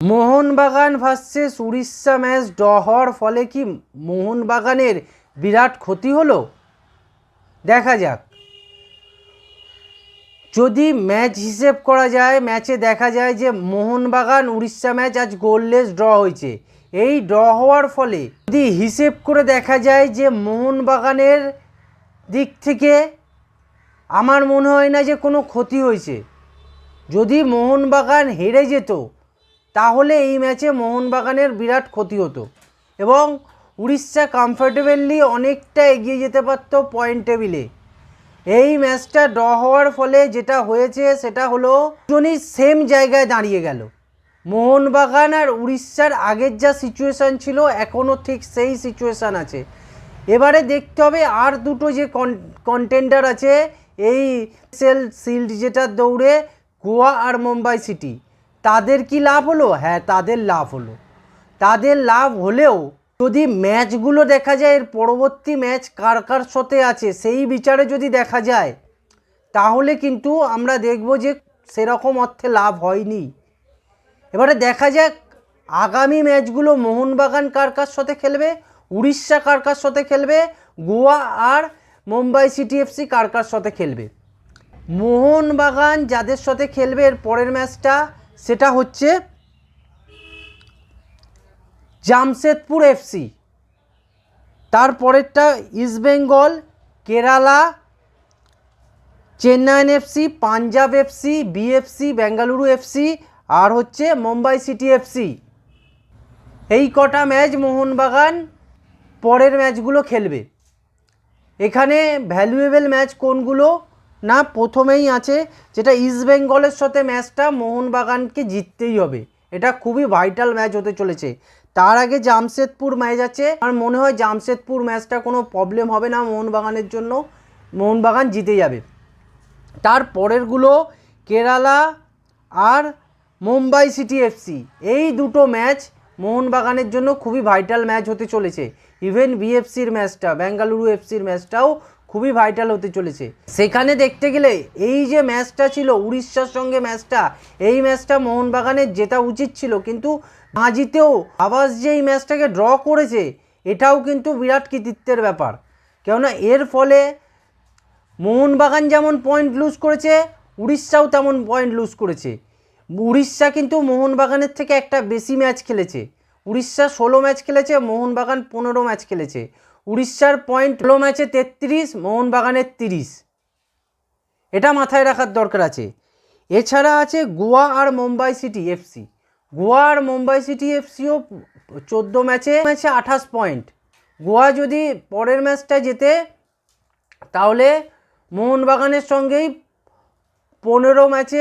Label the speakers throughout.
Speaker 1: Mohun Bagan versus Orissa match ড হওয়ার ফলে কি মোহনবাগানের বিরাট ক্ষতি হলো? দেখা যাক। যদি ম্যাচ হিসেব করা যায়, ম্যাচে দেখা যায় যে মোহনবাগান উড়িষ্যা ম্যাচ আজ গোললেস ড্র হয়েছে। এই ড্র হওয়ার ফলে যদি হিসেব করে দেখা যায় যে মোহনবাগানের দিক থেকে আমার মনে হয় না যে কোনো ক্ষতি হয়েছে। যদি মোহনবাগান হেরে যেত তাহলে এই ম্যাচে মোহনবাগানের বিরাট ক্ষতি হতো। এবং উড়িষ্যা কমফর্টেবলি অনেকটা এগিয়ে যেতে পারতো পয়েন্ট টেবিলে এই ম্যাচটা ড্র হওয়ার ফলে যেটা হয়েছে সেটা হলো, দুজনই সেম জায়গায় দাঁড়িয়ে গেল। মোহনবাগান আর উড়িষ্যার আগের যা সিচুয়েশান ছিল, এখনও ঠিক সেই সিচুয়েশান আছে। এবারে দেখতে হবে আর দুটো যে কন্টেন্ডার আছে, এই সেল শিল্ড যেটা দৌড়ে গোয়া আর মুম্বাই সিটি। তাদের কি লাভ হলো? হ্যাঁ তাদের লাভ হলো। তাদের লাভ হলেও যদি ম্যাচগুলো দেখা যায়, এর পরবর্তী ম্যাচ কার কার সাথে আছে সেই বিচারে যদি দেখা যায়, তাহলে কিন্তু আমরা দেখব যে সেরকম অর্থে লাভ হয়নি। এবারে দেখা যাক, আগামী ম্যাচগুলো মোহনবাগান কার কার সাথে খেলবে, উড়িষ্যা কার কার সাথে খেলবে, গোয়া আর মুম্বাই সিটি এফসি কার কার সাথে খেলবে। মোহনবাগান যাদের সাথে খেলবে, এর পরের ম্যাচটা সেটা হচ্ছে জামশেদপুর এফসি তারপরেরটা Eastbengal Kerala Chennaiyin FC Punjab FC BFC Bengaluru FC আর হচ্ছে মুম্বাই সিটি এফসি এই কটা ম্যাচ মোহনবাগান পরের ম্যাচগুলো খেলবে। এখানে ভ্যালুয়েবল ম্যাচ কোনগুলো? না, প্রথমেই আছে যেটা ইস্টবেঙ্গলের সাথে ম্যাচটা মোহনবাগানকে জিততেই হবে। এটা খুবই ভাইটাল ম্যাচ হতে চলেছে। তার আগে জামশেদপুর ম্যাচ আছে। আমার মনে হয় জামশেদপুর ম্যাচটা কোনো প্রবলেম হবে না মোহনবাগানের জন্য। মোহনবাগান জিতে যাবে। তার পরেরগুলো কেরালা আর মুম্বাই সিটি এফসি এই দুটো ম্যাচ মোহনবাগানের জন্য খুবই ভাইটাল ম্যাচ হতে চলেছে। ইভেন বিএফসির ম্যাচটা বেঙ্গালুরু এফসির ম্যাচটাও খুবই ভাইটাল হতে চলেছে। সেখানে দেখতে গেলে এই যে ম্যাচটা ছিল, উড়িষ্যার সঙ্গে ম্যাচটা এই ম্যাচটা মোহনবাগানের জেতা উচিত ছিল, কিন্তু না জিতেও আবাস যে এই ম্যাচটাকে ড্র করেছে, এটাও কিন্তু বিরাট কৃতিত্বের ব্যাপার। কেননা এর ফলে মোহনবাগান যেমন পয়েন্ট লুজ করেছে, উড়িষ্যাও তেমন পয়েন্ট লুজ করেছে। উড়িষ্যা কিন্তু মোহনবাগানের থেকে একটা বেশি ম্যাচ খেলেছে। উড়িষ্যা ষোলো ম্যাচ খেলেছে, মোহনবাগান পনেরো ম্যাচ খেলেছে। উড়িষ্যার পয়েন্ট ষোলো ম্যাচে তেত্রিশ, মোহনবাগানের তিরিশ। এটা মাথায় রাখার দরকার আছে। এছাড়া আছে গোয়া আর মুম্বাই সিটি এফসি গোয়া আর মুম্বাই সিটি এফসিও চোদ্দ ম্যাচে ম্যাচে আঠাশ পয়েন্ট। গোয়া যদি পরের ম্যাচটা জেতে, তাহলে মোহনবাগানের সঙ্গেই পনেরো ম্যাচে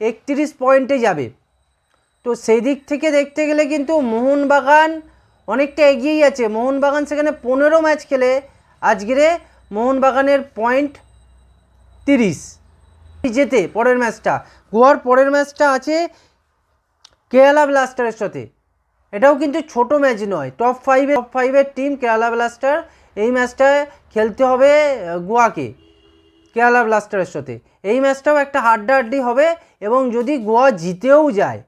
Speaker 1: একত্রিশ পয়েন্টে যাবে। তো সেই দিক থেকে দেখতে গেলে কিন্তু মোহনবাগান অনেকটা এগিয়েই আছে। মোহনবাগান সেখানে পনেরো ম্যাচ খেলে আজকেরে মোহনবাগানের পয়েন্ট তিরিশ। যেতে পরের ম্যাচটা। গোয়ার পরের ম্যাচটা আছে কেরালা ব্লাস্টারের সাথে। এটাও কিন্তু ছোট ম্যাচ নয়। টপ ফাইভে টপ ফাইভের টিম কেরালা ব্লাস্টার। এই ম্যাচটা খেলতে হবে গোয়াকে কেরালা ব্লাস্টারের সাথে। এই ম্যাচটাও একটা হাড্ডাহাড্ডি হবে এবং যদি গোয়া জিতেও যায়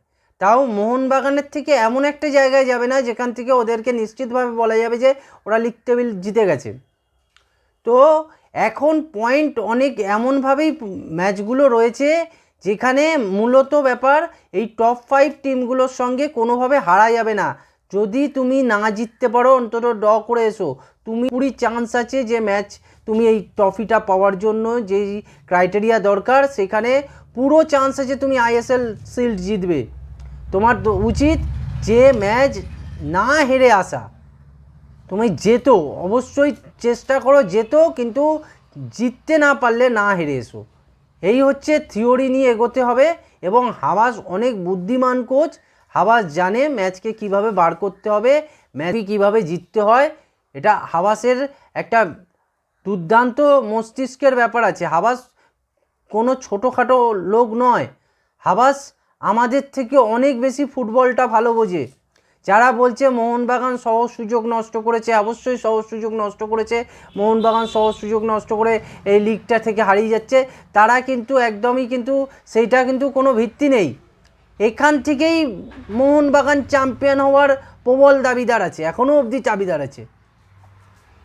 Speaker 1: তাও মোহনবাগানের থেকে এমন একটা জায়গায় যাবে না যেখান থেকে ওদেরকে নিশ্চিতভাবে বলা যাবে যে ওরা লিগ টেবিল জিতে গেছে। তো এখন পয়েন্ট অনেক এমনভাবেই ম্যাচগুলো রয়েছে যেখানে মূলত ব্যাপার এই টপ ফাইভ টিমগুলোর সঙ্গে কোনোভাবে হারা যাবে না। যদি তুমি না জিততে পারো, অন্তত ড করে এসো। তুমি পুরি চান্স আছে যে ম্যাচ তুমি এই ট্রফিটা পাওয়ার জন্য, যেই ক্রাইটেরিয়া দরকার, সেখানে পুরো চান্স আছে তুমি আইএসএল শিল্ড জিতবে। তোমার উচিত যে ম্যাচ না হেরে আসা। তুমি যেত অবশ্যই চেষ্টা করো যেত কিন্তু জিততে না পারলে না হেরে এসো। এই হচ্ছে থিওরি নিয়ে এগোতে হবে এবং হাবাস অনেক বুদ্ধিমান কোচ। হাবাস জানে ম্যাচকে কীভাবে বার করতে হবে ম্যাচে কীভাবে জিততে হয়। এটা হাবাসের একটা দুর্দান্ত মস্তিষ্কের ব্যাপার আছে। হাবাস কোনো ছোটোখাটো লোক নয়। হাবাস আমাদের থেকে অনেক বেশি ফুটবলটা ভালো বোঝে। যারা বলছে মোহনবাগান সহজ সুযোগ নষ্ট করেছে, অবশ্যই সহজ সুযোগ নষ্ট করেছে। মোহনবাগান সহজ সুযোগ নষ্ট করে এই লিগটা থেকে হারিয়ে যাচ্ছে। তারা কিন্তু একদমই কিন্তু সেইটা কিন্তু কোনো ভিত্তি নেই। এখান থেকেই মোহনবাগান চ্যাম্পিয়ন হওয়ার প্রবল দাবিদার আছে এখনও অবধি চাবিদার আছে।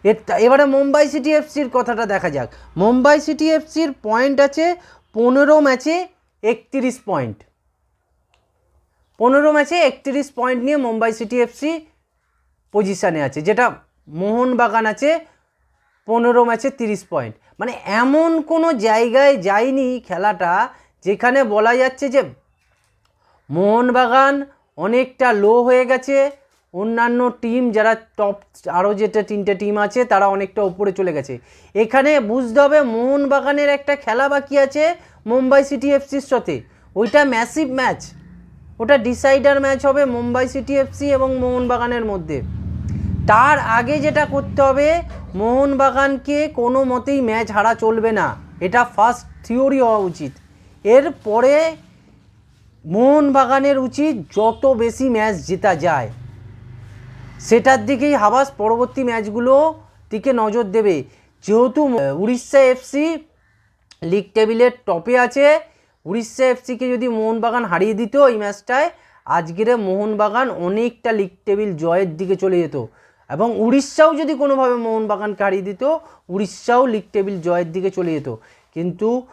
Speaker 1: এটা এবারে মুম্বাই সিটি এফসির কথাটা দেখা যাক। মুম্বাই সিটি এফসির পয়েন্ট আছে পনেরো ম্যাচে একত্রিশ পয়েন্ট পনেরো ম্যাচে একত্রিশ পয়েন্ট নিয়ে মুম্বাই সিটি এফসি পজিশানে আছে, যেটা মোহনবাগান আছে পনেরো ম্যাচে তিরিশ পয়েন্ট। মানে এমন কোনো জায়গায় যায়নি খেলাটা যেখানে বলা যাচ্ছে যে মোহনবাগান অনেকটা লো হয়ে গেছে, অন্যান্য টিম যারা টপ আরও যেটা তিনটে টিম আছে তারা অনেকটা ওপরে চলে গেছে। এখানে বুঝতে হবে মোহনবাগানের একটা খেলা বাকি আছে মুম্বাই সিটি এফসির সাথে, ওইটা ম্যাসিভ ম্যাচ ওটা ডিসাইডার ম্যাচ হবে মুম্বাই সিটি এফসি এবং মোহনবাগানের মধ্যে। তার আগে যেটা করতে হবে, মোহনবাগানকে কোনো মতেই ম্যাচ হারা চলবে না। এটা ফার্স্ট থিওরি হওয়া উচিত। এরপরে মোহনবাগানের উচিত যত বেশি ম্যাচ জেতা যায়, সেটার দিকেই হাবাস পরবর্তী ম্যাচগুলো দিকে নজর দেবে। যেহেতু উড়িষ্যা এফসি লিগ টেবিলের টপে আছে উড়িষ্যা এফসিকে যদি মোহনবাগান হারিয়ে দিত এই ম্যাচটায়, আজকের মোহনবাগান অনেকটা লিগ টেবিল জয়ের দিকে চলে যেত। এবং উড়িষ্যাও যদি কোনোভাবে মোহনবাগানকে হারিয়ে দিত, উড়িষ্যাও লিগ টেবিল জয়ের দিকে চলে যেত। কিন্তু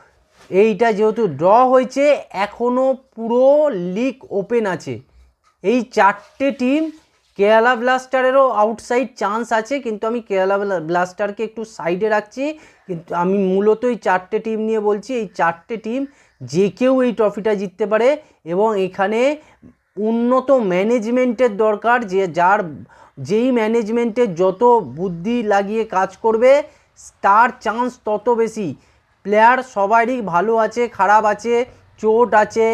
Speaker 1: এইটা যেহেতু ড্র হয়েছে এখনও পুরো লিগ ওপেন আছে। এই চারটে টিম, কেরালা ব্লাস্টারেরও আউটসাইড চান্স আছে, কিন্তু আমি কেরালা ব্লা- ব্লাস্টারকে একটু সাইডে রাখছি। কিন্তু আমি মূলত এই চারটে টিম নিয়ে বলছি, এই চারটে টিম যে কেউ এই ট্রফিটা জিততে পারে এবং এখানে উন্নত ম্যানেজমেন্টের দরকার, যে যার, যেই ম্যানেজমেন্টের যত বুদ্ধি লাগিয়ে কাজ করবে, তার চান্স তত বেশি। প্লেয়ার সবারই ভালো আছে, খারাপ আছে, চোট আছে,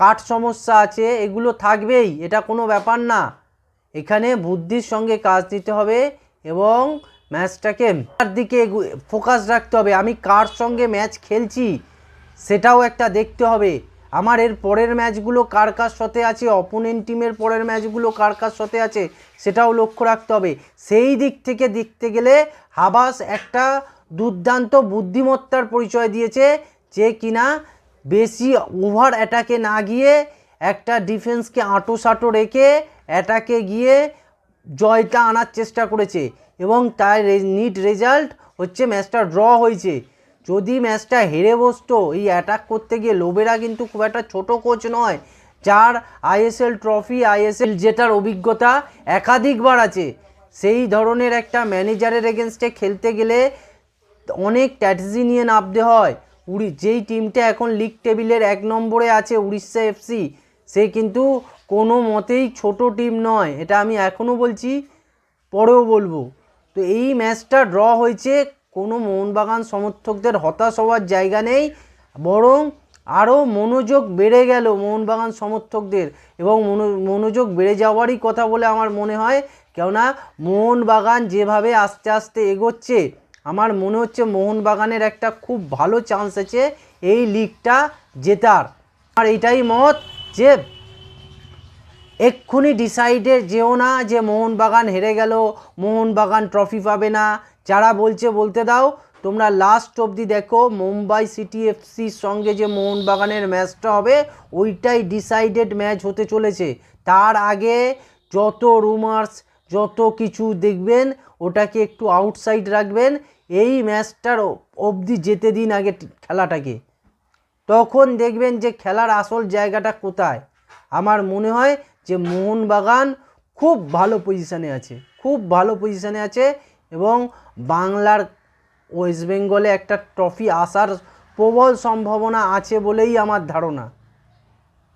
Speaker 1: কাঠ সমস্যা আছে, এগুলো থাকবেই, এটা কোনো ব্যাপার না। এখানে বুদ্ধির সঙ্গে কাজ দিতে হবে এবং ম্যাচটাকে তার দিকে ফোকাস রাখতে হবে। আমি কার সঙ্গে ম্যাচ খেলছি? সেটাও একটা দেখতে হবে। আমার এর পরের ম্যাচগুলো কার কার সাথে আছে? অপোনেন্ট টিমের পরের ম্যাচগুলো কার কার সাথে আছে? সেটাও লক্ষ্য রাখতে হবে। সেই দিক থেকে দেখতে গেলে হাবাস একটা দুর্দান্ত বুদ্ধিমত্তার পরিচয় দিয়েছে যে কিনা বেশি ওভার অ্যাটাকে না গিয়ে একটা ডিফেন্সকে আঁটো সাঁটো রেখে অ্যাটাকে গিয়ে জয়টা আনার চেষ্টা করেছে এবং তার নিট রেজাল্ট হচ্ছে ম্যাচটা ড্র হয়েছে। যদি ম্যাচটা হেরে বসতো, এই অ্যাটাক করতে গিয়ে লোবেরা কিন্তু খুব একটা ছোট কোচ নয়, যার আইএসএল ট্রফি আইএসএল জেতার অভিজ্ঞতা একাধিকবার আছে। সেই ধরনের একটা ম্যানেজারের এগেনস্টে খেলতে গেলে অনেক স্ট্র্যাটেজি নিয়ে নামতে হয়। উড়ি, যেই টিমটা এখন লিগ টেবিলের এক নম্বরে আছে, উড়িষ্যা এফসি সে কিন্তু কোনো মতেই ছোট টিম নয়। এটা আমি এখনও বলছি, পরেও বলব। তো এই ম্যাচটা ড্র হয়েছে কোনো মোহনবাগান সমর্থকদের হতাশ হওয়ার জায়গা নেই, বরং আরও মনোযোগ বেড়ে গেল মোহনবাগান সমর্থকদের এবং মনো- মনোযোগ বেড়ে যাওয়ারই কথা বলে আমার মনে হয়। কেননা মোহনবাগান যেভাবে আস্তে আস্তে এগোচ্ছে, আমার মনে হচ্ছে মোহনবাগানের একটা খুব ভালো চান্স আছে এই লিগটা জেতার। আর এটাই মত যে এক্ষুনি ডিসাইডে যেও না যে মোহনবাগান হেরে গেল, মোহনবাগান ট্রফি পাবে না যারা বলছে বলতে দাও, তোমরা লাস্ট অবধি দেখো মুম্বাই সিটি এফসির সঙ্গে যে মোহনবাগানের ম্যাচটা হবে, ওইটাই ডিসাইডেড ম্যাচ হতে চলেছে। তার আগে যত রুমার্স যত কিছু দেখবেন, ওটাকে একটু আউটসাইড রাখবেন। এই ম্যাচটার অবধি যেতে দিন আগে খেলাটাকে। তখন দেখবেন যে খেলার আসল জায়গাটা কোথায়। আমার মনে হয় যে মোহনবাগান খুব ভালো পজিশানে আছে, খুব ভালো পজিশানে আছে। এবং বাংলার ওয়েস্ট বেঙ্গলে একটা ট্রফি আসার প্রবল সম্ভাবনা আছে বলেই আমার ধারণা।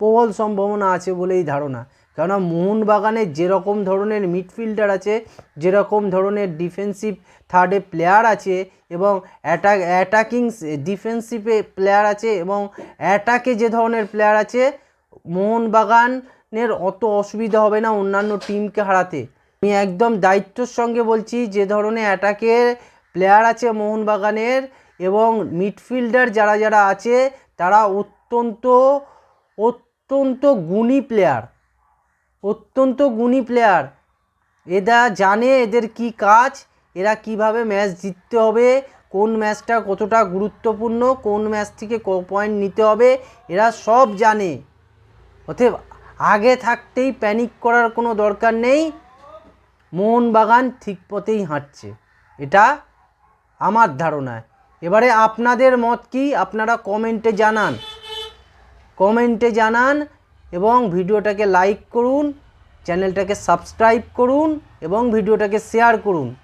Speaker 1: প্রবল সম্ভাবনা আছে বলেই ধারণা। কেননা মোহনবাগানের যেরকম ধরনের মিডফিল্ডার আছে, যেরকম ধরনের ডিফেন্সিভ থার্ডে প্লেয়ার আছে এবং অ্যাটাক, অ্যাটাকিং ডিফেন্সিভে প্লেয়ার আছে এবং অ্যাটাকে যে ধরনের প্লেয়ার আছে, মোহনবাগানের অত অসুবিধা হবে না অন্যান্য টিমকে হারাতে। আমি একদম দায়িত্বর সঙ্গে বলছি, যে ধরনের অ্যাটাকের প্লেয়ার আছে মোহনবাগানের এবং মিডফিল্ডার যারা যারা আছে, তারা অত্যন্ত অত্যন্ত গুণী প্লেয়ার অত্যন্ত গুণী প্লেয়ার এরা জানে এদের কি কাজ, এরা কীভাবে ম্যাচ জিততে হবে, কোন ম্যাচটা কতটা গুরুত্বপূর্ণ, কোন ম্যাচ থেকে ক পয়েন্ট নিতে হবে, এরা সব জানে। অতএব আগে থাকতেই প্যানিক করার কোনো দরকার নেই। মোহনবাগান ঠিক পথেই হাঁটছে। এটা আমার ধারণায়। এবারে আপনাদের মত কি? আপনারা কমেন্টে জানান। কমেন্টে জানান এবং ভিডিওটাকে লাইক করুন, চ্যানেলটাকে সাবস্ক্রাইব করুন এবং ভিডিওটাকে শেয়ার করুন।